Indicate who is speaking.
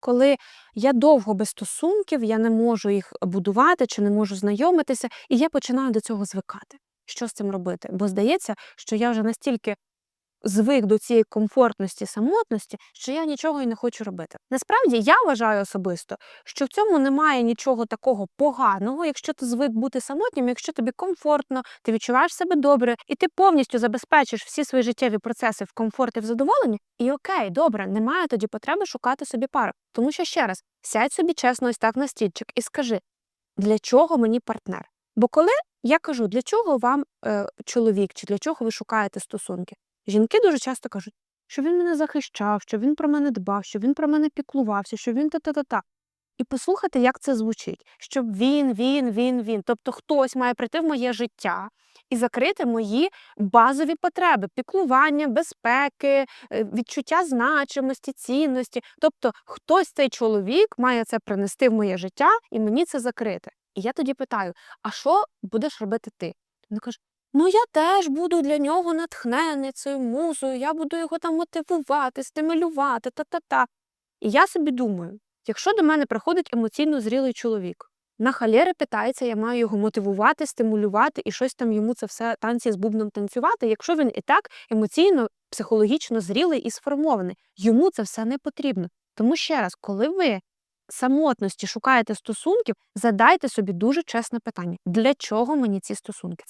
Speaker 1: коли я довго без стосунків, я не можу їх будувати чи не можу знайомитися, і я починаю до цього звикати. Що з цим робити? Бо здається, що я вже настільки звик до цієї комфортності, самотності, що я нічого і не хочу робити. Насправді я вважаю особисто, що в цьому немає нічого такого поганого, якщо ти звик бути самотнім, якщо тобі комфортно, ти відчуваєш себе добре, і ти повністю забезпечиш всі свої життєві процеси в комфорт і в задоволенні. І окей, добре, немає тоді потреби шукати собі пару. Тому що ще раз сядь собі чесно ось так на стільчик і скажи, для чого мені партнер? Бо коли я кажу, для чого вам е, чоловік, чи для чого ви шукаєте стосунки? Жінки дуже часто кажуть, що він мене захищав, що він про мене дбав, що він про мене піклувався, що він та-та-та-та. І послухайте, як це звучить, щоб він, він, він, він. Тобто хтось має прийти в моє життя і закрити мої базові потреби: піклування, безпеки, е, відчуття значимості, цінності. Тобто, хтось цей чоловік має це принести в моє життя і мені це закрити. І я тоді питаю: а що будеш робити ти? Він каже: Ну, я теж буду для нього натхненницею, музою, я буду його там мотивувати, стимулювати, та-та-та. І я собі думаю, якщо до мене приходить емоційно зрілий чоловік, на халєри питається, я маю його мотивувати, стимулювати і щось там йому це все танці з бубном танцювати, якщо він і так емоційно, психологічно зрілий і сформований. Йому це все не потрібно. Тому ще раз, коли ви самотності шукаєте стосунків, задайте собі дуже чесне питання: для чого мені ці стосунки?